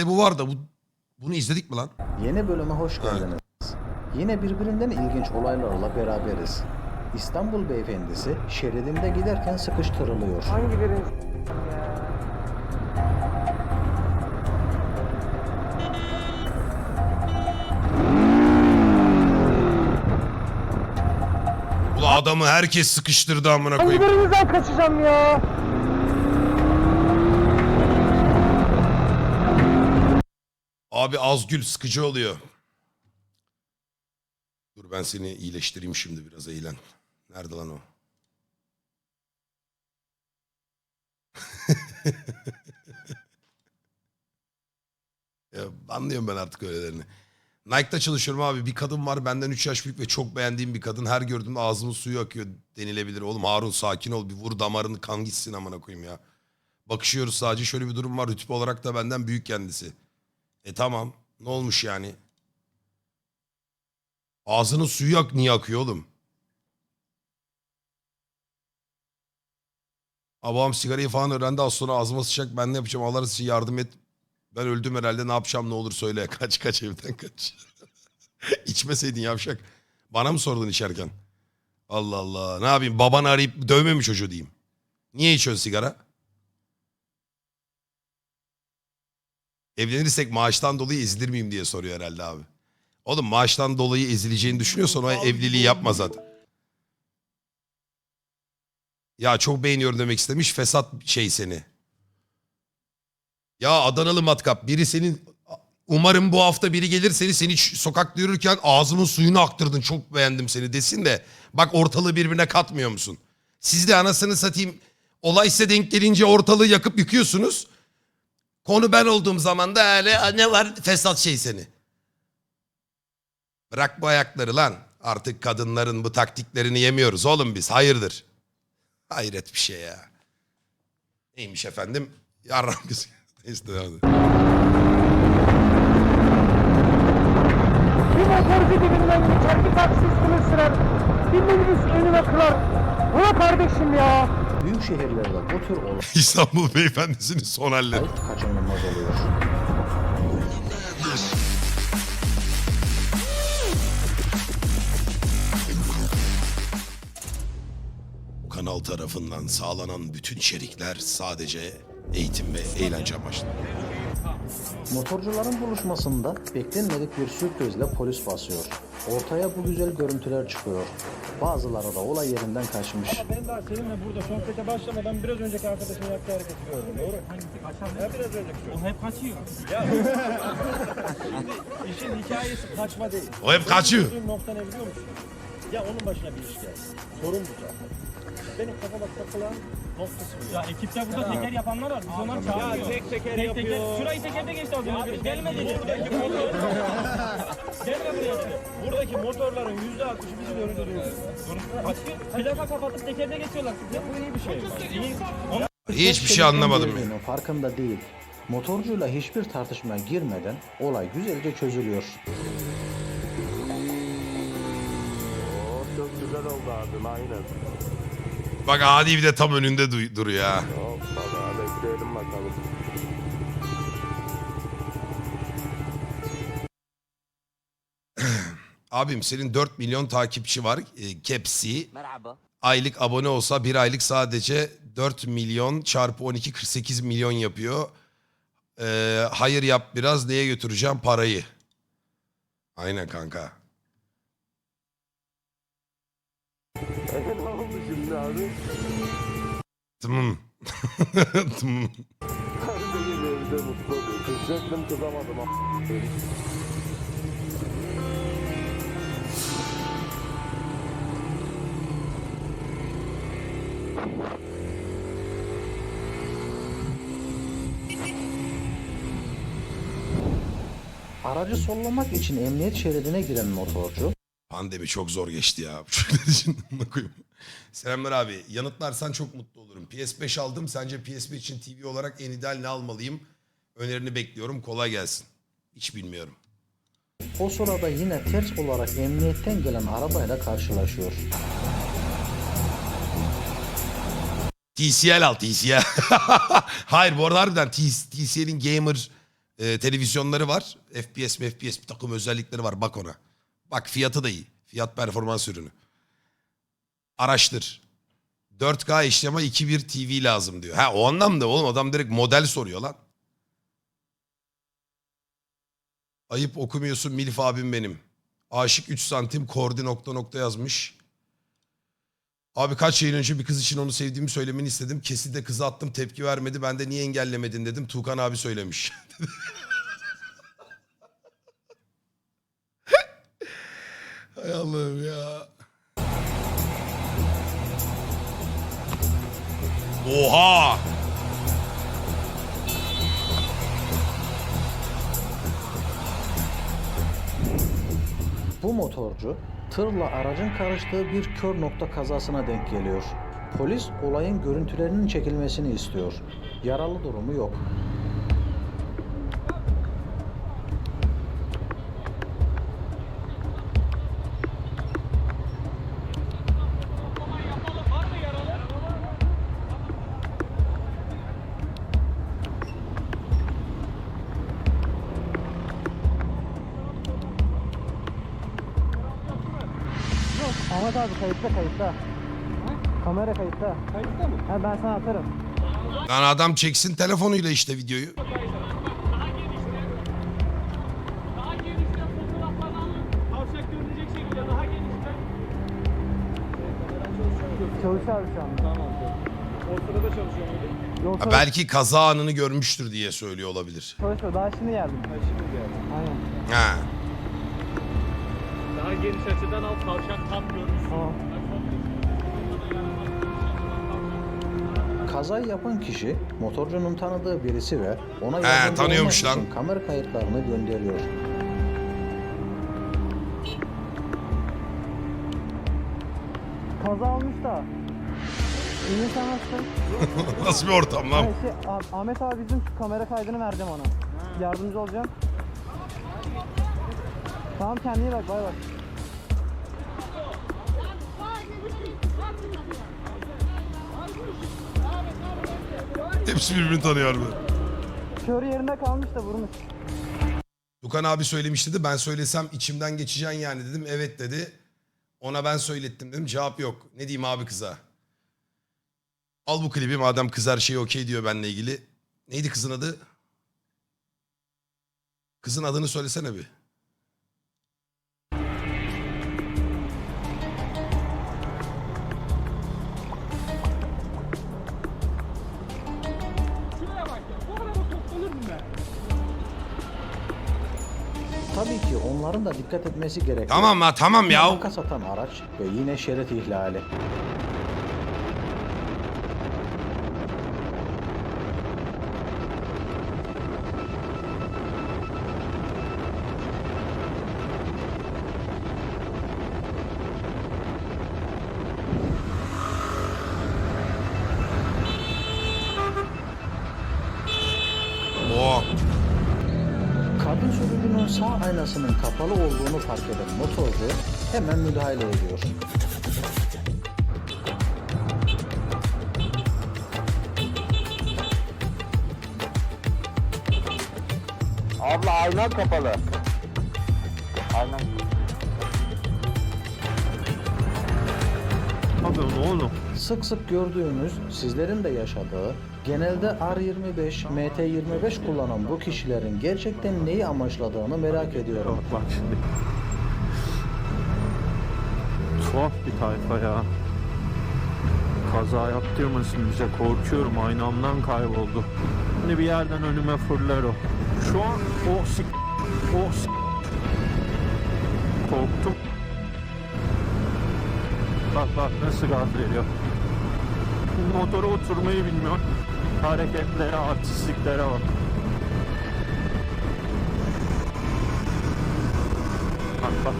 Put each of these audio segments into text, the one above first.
de bu var da bu bunu izledik mi lan? Yeni bölüme hoş geldiniz. Yine birbirinden ilginç olaylarla beraberiz. İstanbul beyefendisi şeridinde giderken sıkıştırılıyor. Hangi birini ya? Ula adamı herkes sıkıştırdı amına Hangi koyayım. birinizden kaçacağım ya? Abi Azgül sıkıcı oluyor. Dur ben seni iyileştireyim şimdi biraz eğlen. Nerede lan o? ya anlıyorum ben artık öylelerini. Nike'da çalışıyorum abi. Bir kadın var benden 3 yaş büyük ve çok beğendiğim bir kadın. Her gördüğümde ağzımın suyu akıyor denilebilir. Oğlum Harun sakin ol bir vur damarını kan gitsin amına koyayım ya. Bakışıyoruz sadece şöyle bir durum var. Rütbe olarak da benden büyük kendisi. E tamam. Ne olmuş yani? Ağzının suyu ak niye akıyor oğlum? Babam sigarayı falan öğrendi az sonra ağzıma sıçacak ben ne yapacağım Allah için yardım et. Ben öldüm herhalde ne yapacağım ne olur söyle. Kaç kaç evden kaç. İçmeseydin yavşak. Bana mı sordun içerken? Allah Allah. Ne yapayım babanı arayıp dövme mi çocuğu diyeyim. Niye içiyorsun sigara? Evlenirsek maaştan dolayı ezilir miyim diye soruyor herhalde abi. Oğlum maaştan dolayı ezileceğini düşünüyorsan o evliliği yapma zaten. Ya çok beğeniyorum demek istemiş fesat şey seni. Ya Adanalı matkap biri senin umarım bu hafta biri gelir seni seni sokakta yürürken ağzımın suyunu aktırdın çok beğendim seni desin de bak ortalığı birbirine katmıyor musun? Siz de anasını satayım olay size denk gelince ortalığı yakıp yıkıyorsunuz. Konu ben olduğum zaman da öyle ne var fesat şey seni. Bırak bu ayakları lan. Artık kadınların bu taktiklerini yemiyoruz oğlum biz. Hayırdır? Hayret bir şey ya. Neymiş efendim? Yarram kız. Neyse hadi. Bir motorcu dibinden bir taksi üstüne sürer, bir minibüs önüme kırar. Bu ne kardeşim ya? Büyük şehirlerde bu tür olay İstanbul beyefendisinin son halleri. kaçınılmaz oluyor. Bu kanal tarafından sağlanan bütün içerikler sadece eğitim ve eğlence amaçlı. Motorcuların buluşmasında beklenmedik bir sürprizle polis basıyor. Ortaya bu güzel görüntüler çıkıyor. Bazıları da olay yerinden kaçmış. Ben daha seninle burada sohbete başlamadan biraz önceki arkadaşın yaptığı hareketi gördüm. Doğru. Hangisi? Kaçan? Ya biraz önceki. O hep kaçıyor. Ya. Şimdi işin hikayesi kaçma değil. O hep kaçıyor. Nokta ne biliyor musun? Ya onun başına bir iş geldi. Sorun bu zaten. Benim kafama takılan noktası bu. Ya ekipte burada teker yapanlar var. Biz onları çağırıyoruz. Ya tek teker Tek yapıyor. teker. Şurayı tekerde geçti az önce. Gelme dedi. Buradaki motor, Gelme buraya. buradaki motorların yüzde altmışı bizim önünde duruyor. Plaka kapatıp tekerde geçiyorlar. Ya bu iyi bir şey. İyi. Hiçbir şey anlamadım ya. Farkında değil. Motorcuyla hiçbir tartışmaya girmeden olay güzelce çözülüyor. Güzel oldu abim aynen. Bak Adi bir de tam önünde du- duruyor ha. Hoppala bekleyelim bakalım. Abim senin 4 milyon takipçi var. E, Kepsi. Aylık abone olsa bir aylık sadece 4 milyon çarpı 12 48 milyon yapıyor. Ee, hayır yap biraz neye götüreceğim parayı. Aynen kanka. Ne oldu? Tamam. Aracı sollamak için emniyet şeridine giren motorcu Pandemi çok zor geçti ya. Bu çocuklar için koyayım. Selamlar abi. Yanıtlarsan çok mutlu olurum. PS5 aldım. Sence PS5 için TV olarak en ideal ne almalıyım? Önerini bekliyorum. Kolay gelsin. Hiç bilmiyorum. o sırada yine ters olarak emniyetten gelen arabayla karşılaşıyor. TCL al TCL. Hayır bu arada harbiden TCL'in gamer e, televizyonları var. FPS FPS bir takım özellikleri var. Bak ona. Bak fiyatı da iyi. Fiyat performans ürünü. Araştır. 4K HDMI 2.1 TV lazım diyor. Ha o anlamda oğlum adam direkt model soruyor lan. Ayıp okumuyorsun Milif abim benim. Aşık 3 santim kordi nokta nokta yazmış. Abi kaç yayın önce bir kız için onu sevdiğimi söylemeni istedim. Keside kıza attım tepki vermedi. Ben de niye engellemedin dedim. Tuğkan abi söylemiş. Hay Allah'ım ya. Oha! Bu motorcu tırla aracın karıştığı bir kör nokta kazasına denk geliyor. Polis olayın görüntülerinin çekilmesini istiyor. Yaralı durumu yok. Ahmet abi kayıtta kayıtta. Kamera kayıtta. Kayıtta mı? Ha ben sana atarım. Lan adam çeksin telefonuyla işte videoyu. Daha genişten fotoğraflarını alın. Tavşak görünecek şekilde daha genişten. Çalışıyor abi şu an. Tamam. O sırada çalışıyor muydu? Yok Ha, belki kaza anını görmüştür diye söylüyor olabilir. çalışmıyor. Daha şimdi geldim. Ha şimdi geldi. Aynen. Ha. Daha geniş açıdan al tavşak tam görünsün. Tamam. Kazayı yapan kişi motorcunun tanıdığı birisi ve ona yardımcı tanıyormuş olmak lan. için kamera kayıtlarını gönderiyor. Kaza olmuş da. İyi sen nasılsın? Nasıl bir ortam lan? Ha, şey, Ah- Ahmet abi bizim şu kamera kaydını verdim ona. Yardımcı olacağım. Tamam kendine iyi bak bay bay. Hepsi birbirini tanıyor harbi. Kör yerinde kalmış da vurmuş. Dukan abi söylemişti de ben söylesem içimden geçeceksin yani dedim. Evet dedi. Ona ben söylettim dedim. Cevap yok. Ne diyeyim abi kıza? Al bu klibi madem kız her şey okey diyor benimle ilgili. Neydi kızın adı? Kızın adını söylesene bir. Onların da dikkat etmesi gerekiyor. Tamam ha tamam ya. Makas atan araç ve yine şerit ihlali. Kadın sürücünün sağ aynasının kapalı olduğunu fark eden motorcu hemen müdahale ediyor. Abla aynan kapalı. Aynen. Sık sık gördüğümüz, sizlerin de yaşadığı, genelde R25, MT25 kullanan bu kişilerin gerçekten neyi amaçladığını merak ediyorum. Bak şimdi. Tuhaf bir tayfa ya. Kaza yaptırmasın bize korkuyorum aynamdan kayboldu. Şimdi bir yerden önüme fırlar o. Şu an o sik... O sik... Korktum. Bak bak nasıl gaz veriyor. Motora oturmayı bilmiyor. Hareketlere, artistliklere bak. Bak bak.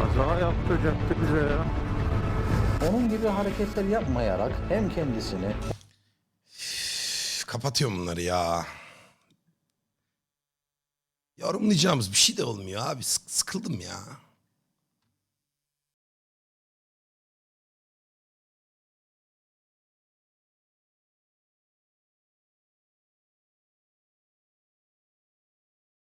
Kaza yaptıracaktı bize ya. Onun gibi hareketler yapmayarak hem kendisini Üf, Kapatıyorum bunları ya. Yorumlayacağımız bir şey de olmuyor abi. Sık- sıkıldım ya.